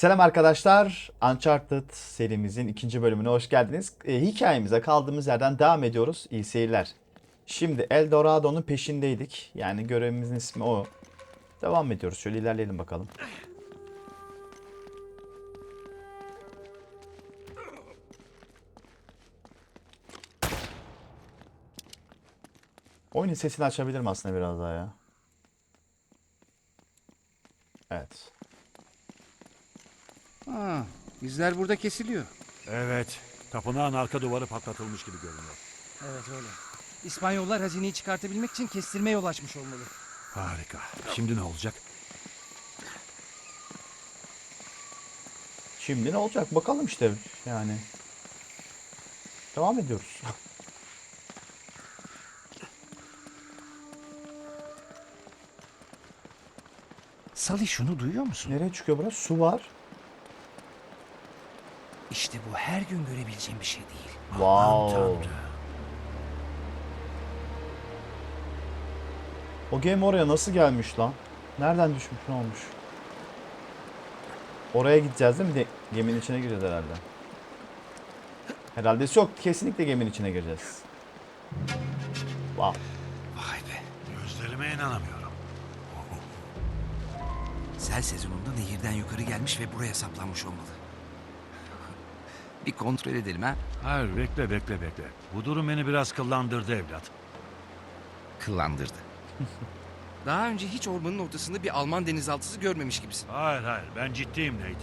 Selam arkadaşlar. Uncharted serimizin ikinci bölümüne hoş geldiniz. E, hikayemize kaldığımız yerden devam ediyoruz. İyi seyirler. Şimdi El Dorado'nun peşindeydik. Yani görevimizin ismi o. Devam ediyoruz. Şöyle ilerleyelim bakalım. Oyunun sesini açabilirim aslında biraz daha ya. Evet. Ha, izler burada kesiliyor. Evet. Tapınağın arka duvarı patlatılmış gibi görünüyor. Evet öyle. İspanyollar hazineyi çıkartabilmek için kestirmeye yol açmış olmalı. Harika. Şimdi ne olacak? Şimdi ne olacak bakalım işte yani. Devam ediyoruz. Sally şunu duyuyor musun? Nereye çıkıyor burası? Su var. İşte bu her gün görebileceğim bir şey değil. Wow. O gemi oraya nasıl gelmiş lan? Nereden düşmüş ne olmuş? Oraya gideceğiz değil mi? De- geminin içine gireceğiz herhalde. Herhalde yok. Kesinlikle geminin içine gireceğiz. Wow. Vay be. Gözlerime inanamıyorum. Sel sezonunda nehirden yukarı gelmiş ve buraya saplanmış olmalı. Bir kontrol edelim ha. Hayır bekle bekle bekle. Bu durum beni biraz kıllandırdı evlat. Kıllandırdı. Daha önce hiç ormanın ortasında bir Alman denizaltısı görmemiş gibisin. Hayır hayır ben ciddiyim Nate.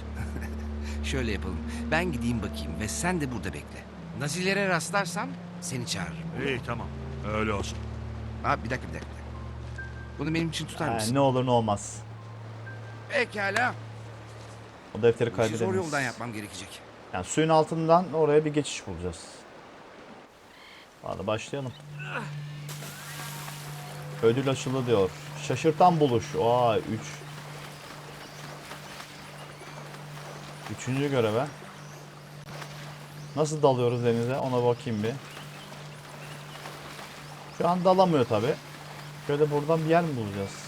Şöyle yapalım. Ben gideyim bakayım ve sen de burada bekle. Nazilere rastlarsam seni çağırırım. İyi tamam. Öyle olsun. Abi bir dakika bir dakika. Bunu benim için tutar Ha, mısın? ne olur ne olmaz. Pekala. O defteri Bu işi zor yoldan yapmam gerekecek. Yani suyun altından oraya bir geçiş bulacağız. Hadi başlayalım. Ödül açıldı diyor. Şaşırtan buluş. Aa 3. Üçüncü göreve. Nasıl dalıyoruz denize ona bakayım bir. Şu an dalamıyor tabi. Şöyle buradan bir yer mi bulacağız?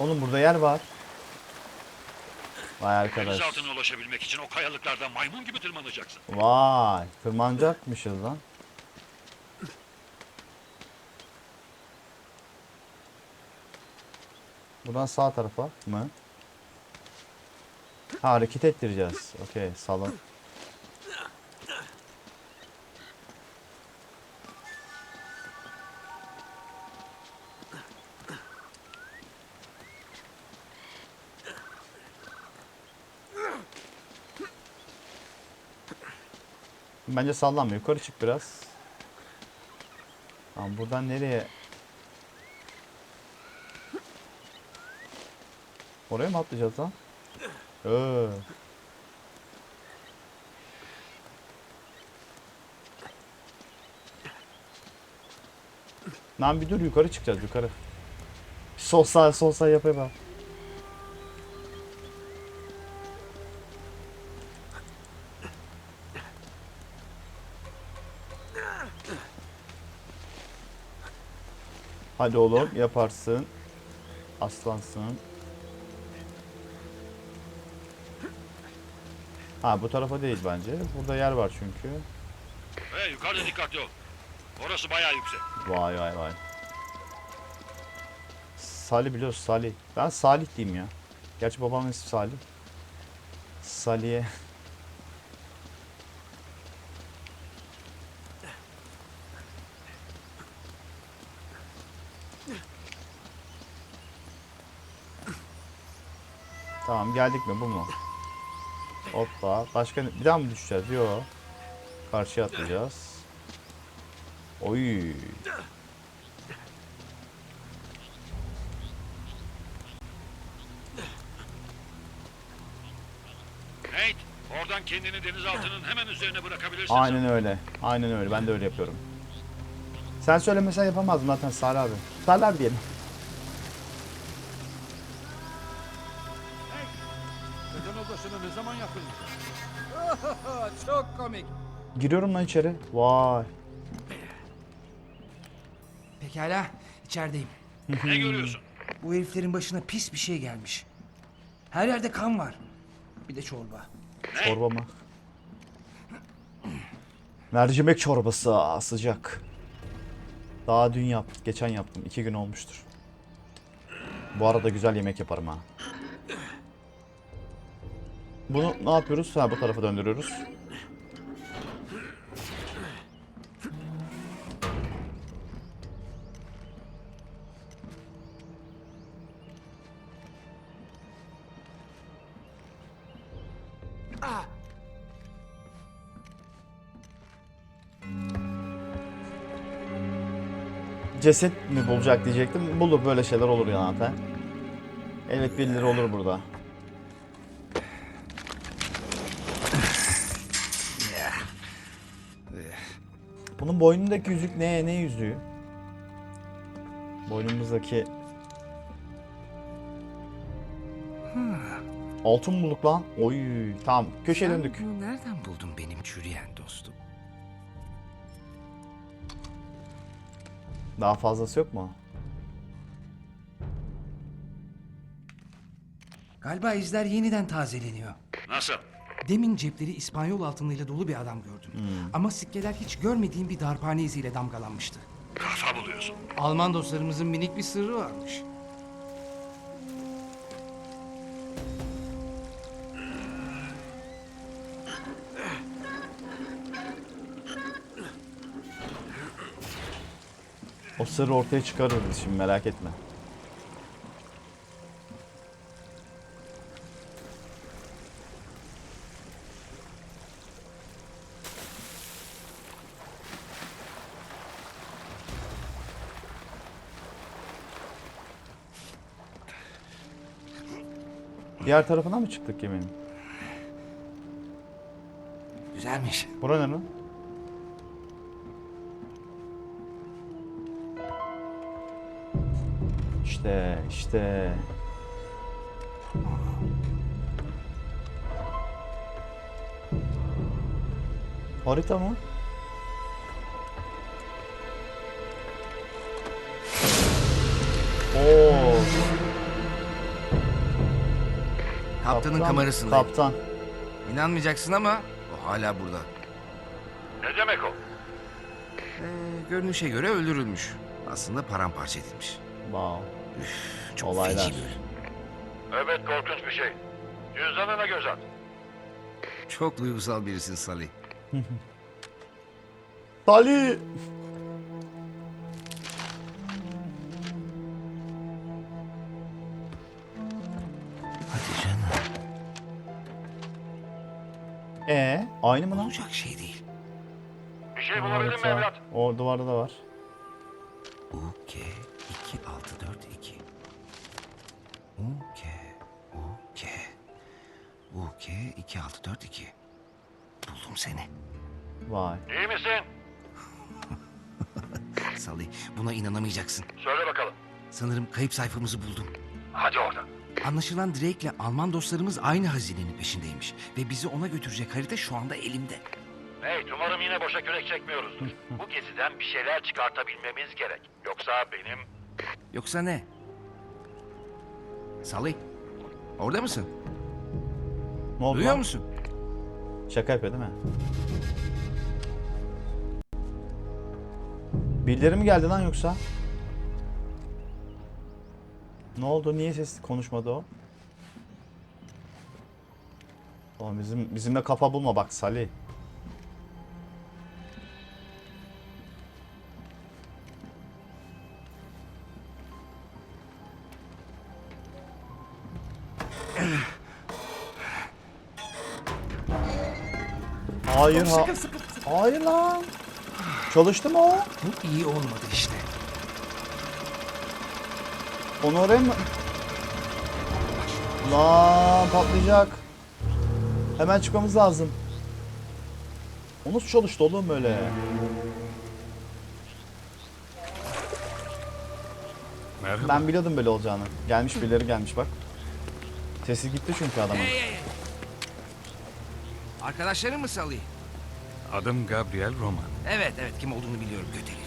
Oğlum burada yer var. Vay arkadaş. Denizaltına ulaşabilmek için o kayalıklardan maymun gibi tırmanacaksın. Vay, tırmanacakmışız lan. Buradan sağ tarafa mı? Ha, hareket ettireceğiz. Okey, salın. Bence sallanma. Yukarı çık biraz. Tamam buradan nereye? Oraya mı atlayacağız lan? Ee. Lan bir dur yukarı çıkacağız yukarı. Sol sağ sol sağ yapayım abi. Hadi oğlum yaparsın. Aslansın. Ha bu tarafa değil bence. Burada yer var çünkü. Hey yukarıda dikkatli ol. Orası bayağı yüksek. Vay vay vay. Salih biliyorsun Salih. Ben Salih diyeyim ya. Gerçi babamın ismi Salih. Salih'e. Tamam geldik mi bu mu? Hoppa. Başka bir daha mı düşeceğiz? Yok. Karşıya atlayacağız. Oy. Nate oradan kendini denizaltının hemen üzerine bırakabilirsin. Aynen öyle. Aynen öyle. Ben de öyle yapıyorum. Sen söylemesen yapamazdım zaten Salih abi. Salih abi diyelim. Odasını ne zaman yaptın? Çok komik. Giriyorum lan içeri. Vay. Pekala, içerideyim. Ne görüyorsun? Bu heriflerin başına pis bir şey gelmiş. Her yerde kan var. Bir de çorba. Çorba mı? Mercimek çorbası aa, sıcak. Daha dün yaptım. Geçen yaptım. iki gün olmuştur. Bu arada güzel yemek yaparım ha. Bunu ne yapıyoruz? Ha bu tarafa döndürüyoruz. Ceset mi bulacak diyecektim. Bulur böyle şeyler olur ya zaten. Evet birileri olur burada. Bunun boynundaki yüzük ne? Ne yüzüğü? Boynumuzdaki... Altın bulduk lan. Oy tamam köşeye Sen döndük. bunu nereden buldun benim çürüyen dostum? Daha fazlası yok mu? Galiba izler yeniden tazeleniyor. Nasıl? Demin cepleri İspanyol altınıyla dolu bir adam gördüm. Ama sikkeler hiç görmediğim bir darphane iziyle damgalanmıştı. Kafa buluyorsun. Alman dostlarımızın minik bir sırrı varmış. O sırrı ortaya çıkarırız şimdi merak etme. Diğer tarafına mı çıktık geminin? Güzelmiş. Bura ne lan? İşte, işte. Harita mı? Oo, Kaptanın kaptan, kamerasında. Kaptan. İnanmayacaksın ama o hala burada. Ne demek o? Ee, görünüşe göre öldürülmüş. Aslında paramparça edilmiş. Wow. Çok Olaylar. feci bir. Evet korkunç bir şey. Cüzdanına göz at. Çok duygusal birisin Salih. Salih. Aynı mı lan? Olacak şey değil. Bir şey bulabildin mi Harita. evlat? O duvarda da var. UK 2642. UK UK UK 2642. Buldum seni. Vay. İyi misin? Salih buna inanamayacaksın. Söyle bakalım. Sanırım kayıp sayfamızı buldum. Hadi oradan. Anlaşılan Drake'le Alman dostlarımız aynı hazinenin peşindeymiş. Ve bizi ona götürecek harita şu anda elimde. Hey umarım yine boşa kürek çekmiyoruzdur. Bu geziden bir şeyler çıkartabilmemiz gerek. Yoksa benim... Yoksa ne? Salih. Orada mısın? Ne oldu Duyuyor lan? musun? Şaka yapıyor değil mi? Birileri mi geldi lan yoksa? Ne oldu? Niye ses konuşmadı o? Oğlum bizim bizimle kafa bulma bak Salih. Hayır ha. Hayır lan. Çalıştı mı o? Bu iyi olmadı işte. Onu oraya mı? Lan patlayacak. Hemen çıkmamız lazım. O nasıl çalıştı oğlum böyle? Merhaba. Ben biliyordum böyle olacağını. Gelmiş birileri gelmiş bak. Sesi gitti çünkü adamın. Hey, hey, hey. Arkadaşların mı Salih? Adım Gabriel Roman. Evet evet kim olduğunu biliyorum kötü.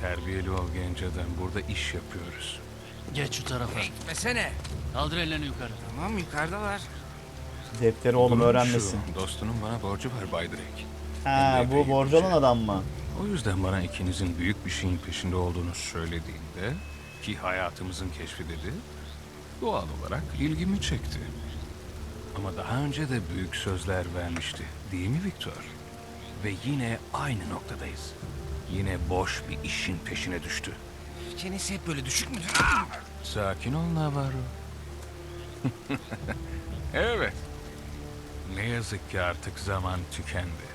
Terbiyeli ol genç adam. Burada iş yapıyoruz. Geç şu tarafa. Gitmesene. Kaldır ellerini yukarı. Tamam yukarıdalar. Defteri oğlum Durum öğrenmesin. Şu, dostunun bana borcu var Bay Drake. Ha Epey bu borcu olan adam mı? O yüzden bana ikinizin büyük bir şeyin peşinde olduğunu söylediğinde ki hayatımızın keşfi dedi, doğal olarak ilgimi çekti. Ama daha önce de büyük sözler vermişti, değil mi Victor? Ve yine aynı noktadayız. Yine boş bir işin peşine düştü. Çenesi hep böyle düşük müdür? Sakin ol Navarro. evet. Ne yazık ki artık zaman tükendi.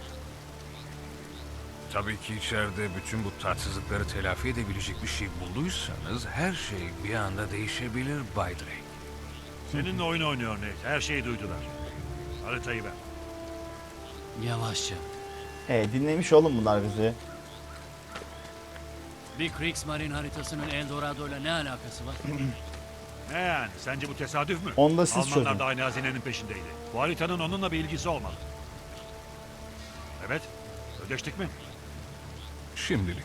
Tabii ki içeride bütün bu tatsızlıkları telafi edebilecek bir şey bulduysanız her şey bir anda değişebilir Bay Drake. Seninle oyun oynuyor Nate. Her şeyi duydular. Haritayı ver. Yavaşça. E dinlemiş oğlum bunlar bizi. Bir Kriegsmarine haritasının Eldorado ile ne alakası var? Ne yani? Sence bu tesadüf mü? Onu da siz Almanlar çözün. da aynı hazinenin peşindeydi. Bu haritanın onunla bir ilgisi olmalı. Evet. Ödeştik mi? Şimdilik.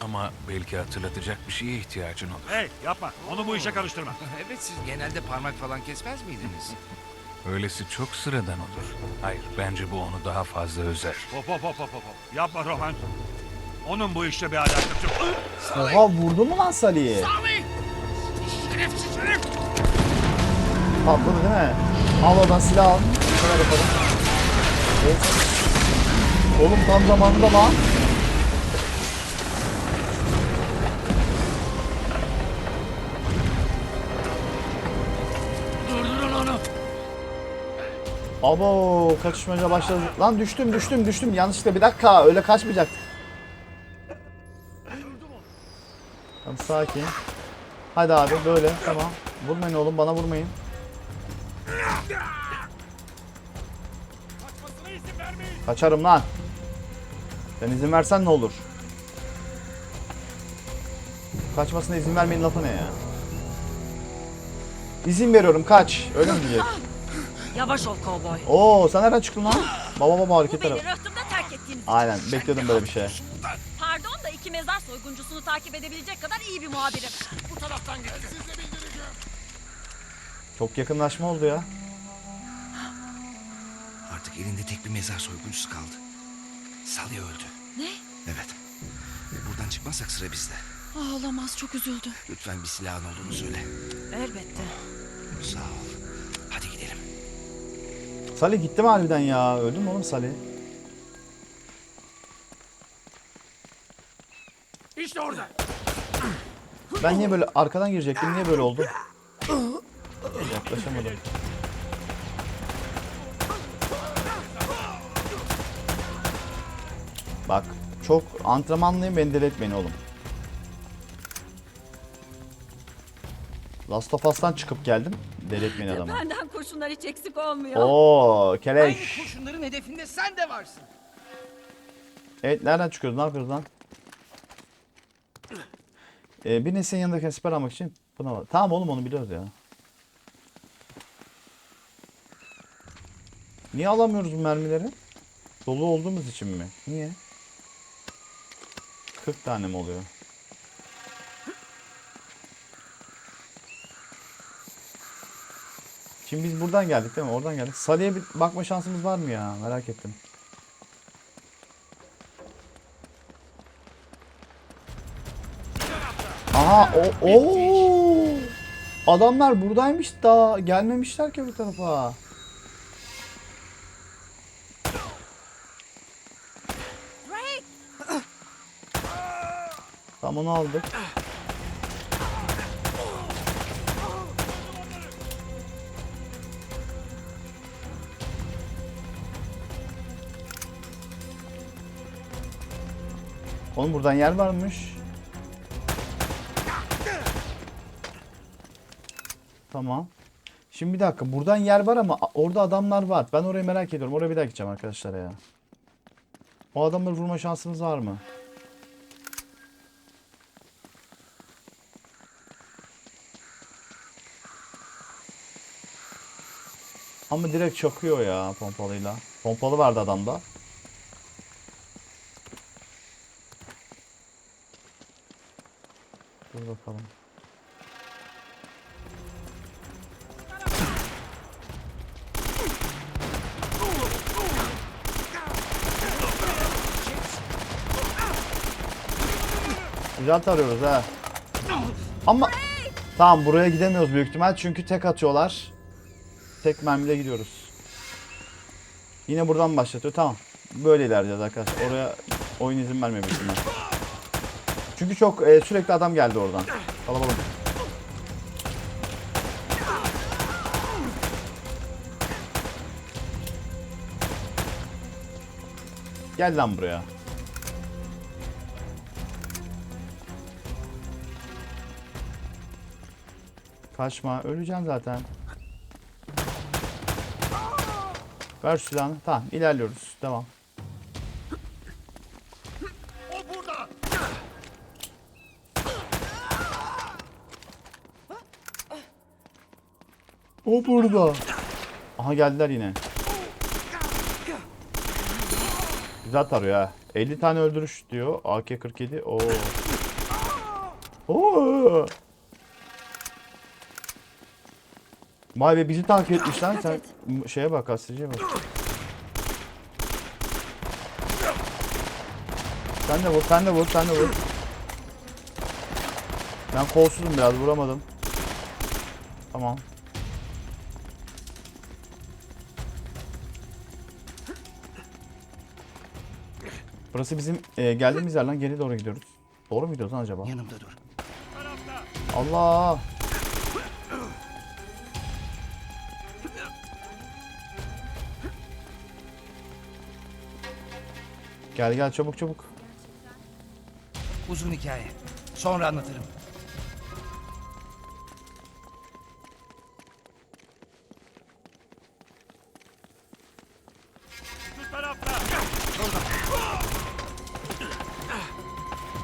Ama belki hatırlatacak bir şeye ihtiyacın olur. Hey yapma. Onu bu işe karıştırma. evet siz genelde parmak falan kesmez miydiniz? Öylesi çok sıradan olur. Hayır, bence bu onu daha fazla özer. Hop hop hop hop hop. Yapma Rohan. Onun bu işle bir alakası yok. Oha vurdu mu lan Salih'i? Şerefsiz herif! Patladı değil mi? Al oradan silah al. Şöyle yapalım. Evet. Oğlum tam zamanında lan. Durdurun onu. Abo kaçışmaca başladı. Lan düştüm düştüm düştüm. Yanlışlıkla bir dakika öyle kaçmayacaktık. Tamam sakin. Hadi abi böyle tamam. Vurmayın oğlum bana vurmayın. Kaçarım lan. Sen izin versen ne olur? Kaçmasına izin vermeyin lafı ne ya? İzin veriyorum kaç. Öyle mi diyecek? Yavaş ol kovboy. Oo sen nereden çıktın lan? Baba baba Bu hareketlere. beni rıhtımda terk ettiğiniz için. Aynen bekliyordum böyle bir şey. Mezar soyguncusunu takip edebilecek kadar iyi bir muhabirim. Bu taraftan gitti. Çok yakınlaşma oldu ya. Artık elinde tek bir mezar soyguncusu kaldı. Salya öldü. Ne? Evet. Buradan çıkmazsak sıra bizde. Ah, olamaz çok üzüldüm. Lütfen bir silahın olduğunu söyle. Elbette. Sağ ol. Hadi gidelim. Salih gitti mi harbiden ya? Öldü mü oğlum Salih? İşte orada. Ben niye böyle arkadan girecektim? Niye böyle oldu? Yaklaşamadım. Bak çok antrenmanlıyım beni deli etmeyin oğlum. Last of Us'tan çıkıp geldim. Deli etmeyin adamı. Benden kurşunlar hiç eksik olmuyor. Oo Aynı keleş. kurşunların hedefinde sen de varsın. Evet nereden çıkıyoruz? Ne yapıyoruz lan? Ee, bir neslin yanındaki siper almak için buna bak. Tamam oğlum onu biliyoruz ya. Niye alamıyoruz bu mermileri? Dolu olduğumuz için mi? Niye? 40 tane mi oluyor? Şimdi biz buradan geldik değil mi? Oradan geldik. Salih'e bir bakma şansımız var mı ya? Merak ettim. Aha o o Adamlar buradaymış da gelmemişler ki bu tarafa. Tamam onu aldık. Oğlum buradan yer varmış. Tamam. Şimdi bir dakika buradan yer var ama orada adamlar var. Ben orayı merak ediyorum. Oraya bir daha gideceğim arkadaşlar ya. O adamları vurma şansınız var mı? Ama direkt çakıyor ya pompalıyla. Pompalı vardı adamda. Güzel tarıyoruz ha. Ama tamam buraya gidemiyoruz büyük ihtimal çünkü tek atıyorlar. Tek mermiyle gidiyoruz. Yine buradan başlatıyor. Tamam. Böyle ilerleyeceğiz arkadaşlar. Oraya oyun izin vermiyor büyük. Çünkü çok e, sürekli adam geldi oradan. Kalabalık. Gel lan buraya. Kaçma. Öleceksin zaten. Ver silahını. Tamam ilerliyoruz. Devam. O burada. Aha geldiler yine. Güzel tarıyor ha. 50 tane öldürüş diyor. AK-47. Oo. Oo. Vay be bizi takip etmiş lan sen. Şeye bak gazeteciye bak. Sen de vur, sen de vur, sen de vur. Ben kolsuzum biraz vuramadım. Tamam. Burası bizim e, geldiğimiz yer lan geri doğru gidiyoruz. Doğru mu gidiyoruz lan acaba? Yanımda dur. Allah! Gel gel çabuk çabuk. Uzun hikaye. Sonra anlatırım.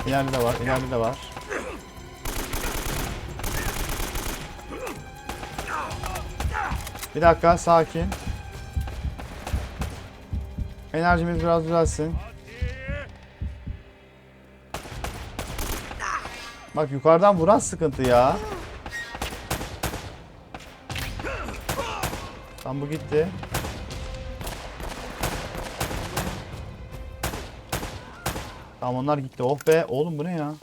İleride de var, ileride de var. Bir dakika sakin. Enerjimiz biraz düzelsin. Bak yukarıdan vuran sıkıntı ya. Tam bu gitti. Tamam onlar gitti. Oh be. Oğlum bu ne ya?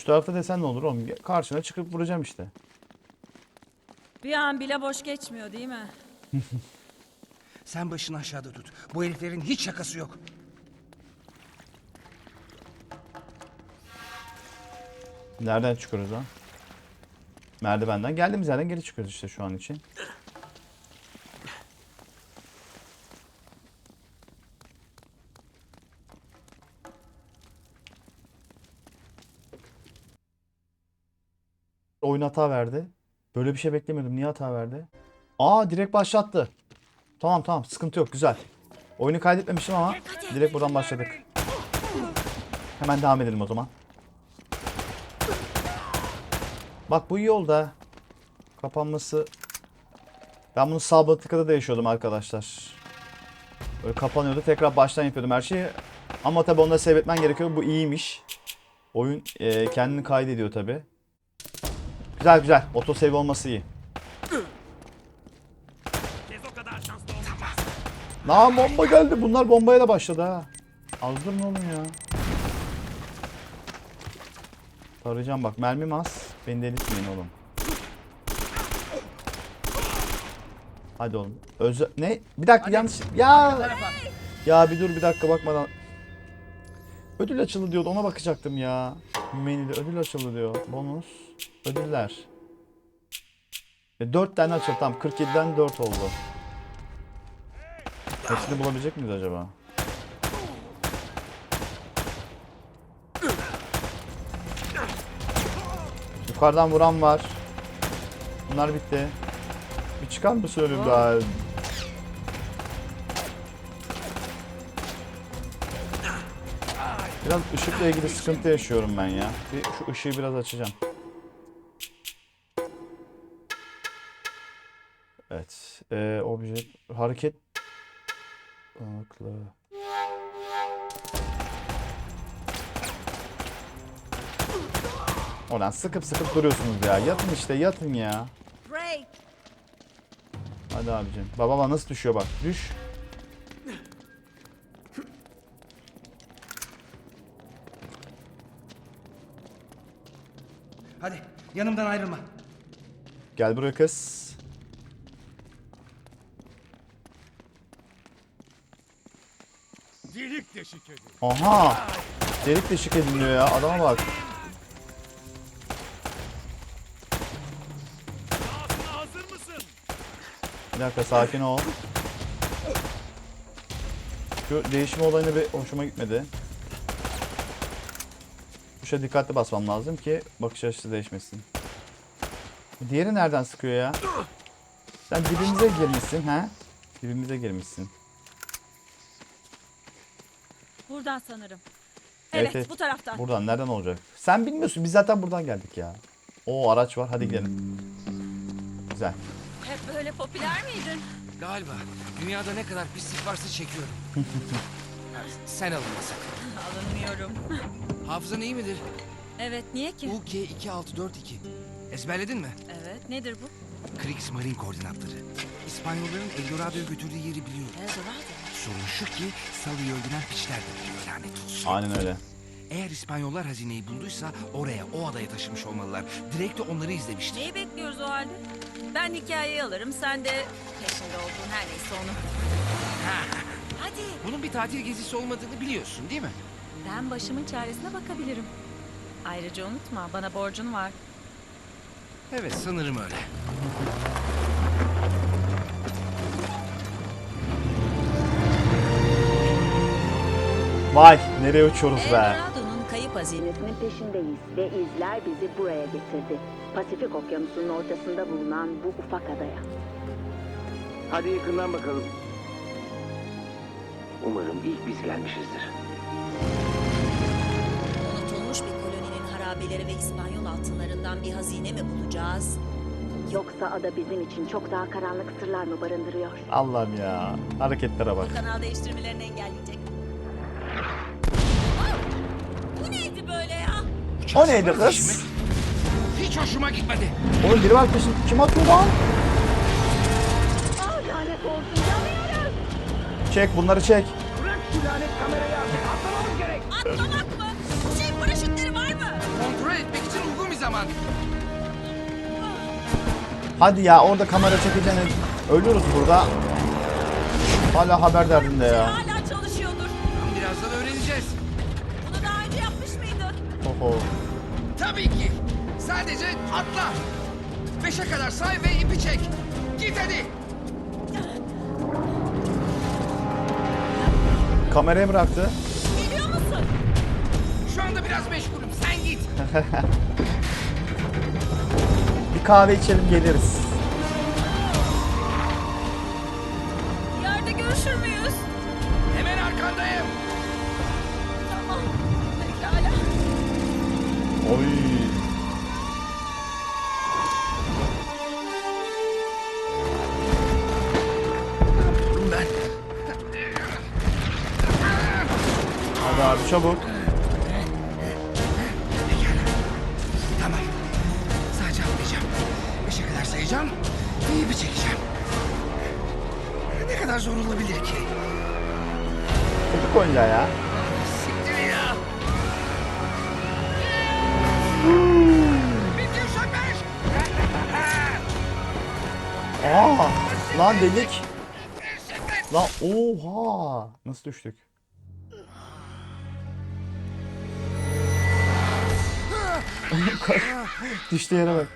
Şu tarafta desen ne olur oğlum? Karşına çıkıp vuracağım işte. Bir an bile boş geçmiyor değil mi? Sen başını aşağıda tut. Bu heriflerin hiç şakası yok. Nereden çıkıyoruz lan? Merdivenden. Geldiğimiz yerden geri çıkıyoruz işte şu an için. Oyun hata verdi. Böyle bir şey beklemiyordum. Niye hata verdi? Aa direkt başlattı. Tamam tamam sıkıntı yok güzel. Oyunu kaydetmemişim ama direkt buradan başladık. Hemen devam edelim o zaman. Bak bu ha. Kapanması. Ben bunu Subnautica'da da yaşıyordum arkadaşlar. Böyle kapanıyordu. Tekrar baştan yapıyordum her şeyi. Ama tabi da seyretmen gerekiyor. Bu iyiymiş. Oyun e, kendini kaydediyor tabi. Güzel güzel. Otosave olması iyi. Lan bomba geldi. Bunlar bombaya da başladı ha. Azdır mı oğlum ya? Tarayacağım bak. Mermim az. Beni delirtmeyin oğlum. Hadi oğlum. Özel... Ne? Bir dakika yanlış... Ya! Ya bir dur bir dakika bakmadan. Ödül açıldı diyordu. Ona bakacaktım ya. Menüde ödül açıldı diyor. Bonus. Ödüller. E, 4 tane açıldı. Tamam 47'den 4 oldu. Hepsini bulabilecek miyiz acaba? Yukarıdan vuran var. Bunlar bitti. Bir çıkar mı söyleyeyim daha? Biraz ışıkla ilgili sıkıntı yaşıyorum ben ya. Bir şu ışığı biraz açacağım. Ee, obje hareket aklı. Ulan sıkıp sıkıp duruyorsunuz ya. Yatın işte yatın ya. Hadi abicim. Baba baba nasıl düşüyor bak. Düş. Hadi yanımdan ayrılma. Gel buraya kız. Delik deşik edin. Aha. Delik deşik ediliyor ya. Adama bak. Bir dakika sakin ol. Şu değişim olayını bir hoşuma gitmedi. Tuşa dikkatli basmam lazım ki bakış açısı değişmesin. Diğeri nereden sıkıyor ya? Sen dibimize girmişsin ha? Dibimize girmişsin. Buradan sanırım. Evet, Evet, evet. bu taraftan. Buradan nereden olacak? Sen bilmiyorsun biz zaten buradan geldik ya. O araç var hadi gidelim. Güzel. Hep böyle popüler miydin? Galiba dünyada ne kadar pislik varsa çekiyorum. Sen alınma sakın. Alınmıyorum. Hafızan iyi midir? Evet, niye ki? UK 2642. Ezberledin mi? Evet, nedir bu? Kriegsmarine koordinatları. İspanyolların Eldorado'ya götürdüğü yeri biliyorum. Eldorado. Sorun şu ki Sally'i öldüren piçler de biliyor lanet olsun. Aynen öyle. Eğer İspanyollar hazineyi bulduysa oraya, o adaya taşımış olmalılar. Direkt de onları izlemiştir. Neyi bekliyoruz o halde? Ben hikayeyi alırım, sen de peşinde olduğun her neyse onu. Hadi, Bunun bir tatil gezisi olmadığını biliyorsun değil mi? ben başımın çaresine bakabilirim. Ayrıca unutma, bana borcun var. Evet sanırım öyle. Vay nereye uçuyoruz be. Eldorado'nun kayıp hazinesi. hazinesinin peşindeyiz ve izler bizi buraya getirdi. Pasifik Okyanusu'nun ortasında bulunan bu ufak adaya. Hadi yakından bakalım. Umarım ilk biz gelmişizdir. Unutulmuş bir koloninin harabeleri ve İspanyol altınlarından bir hazine mi bulacağız? Yoksa ada bizim için çok daha karanlık sırlar mı barındırıyor? Allah'ım ya. Hareketlere bak. Bu kanal değiştirmelerini engelleyecek. O neydi kız? Hiç hoşuma gitmedi. Oğlum biri var peşin. Kim atıyor lan? Lanet olsun yanıyoruz. Çek bunları çek. Atlamak mı? Şey paraşütleri var mı? Kontrol etmek için uygun bir zaman. Hadi ya orada kamera çekeceğine ölüyoruz burada. Hala haber derdinde ya. Hala çalışıyordur. Birazdan öğreneceğiz. Bunu daha önce yapmış mıydın? Oho. Tabii ki. Sadece atla. Beşe kadar say ve ipi çek. Git hadi. Kamerayı bıraktı. Biliyor musun? Şu anda biraz meşgulüm. Sen git. Bir kahve içelim geliriz. Çabuk. Tamam. Sadece atlayacağım. Beşe kadar sayacağım. ve ipi çekeceğim. Ne kadar zor olabilir ki? Çocuk oyuncağı ya. Siktir ya. Bitti uşaklar. Aa, lan delik. Lan oha. Nasıl düştük? Düştü yere bak.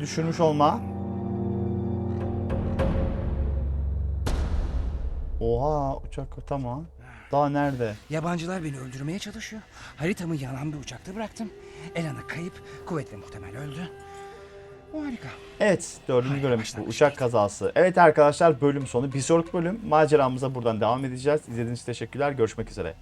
Düşürmüş olma. Oha uçak tamam. Daha nerede? Yabancılar beni öldürmeye çalışıyor. Haritamı yanan bir uçakta bıraktım. Elana kayıp, kuvvetle muhtemel öldü. Harika. Evet dördüncü bölüm başlangıç uçak kazası. Evet arkadaşlar bölüm sonu. Bir sonraki bölüm maceramıza buradan devam edeceğiz. İzlediğiniz için teşekkürler. Görüşmek üzere.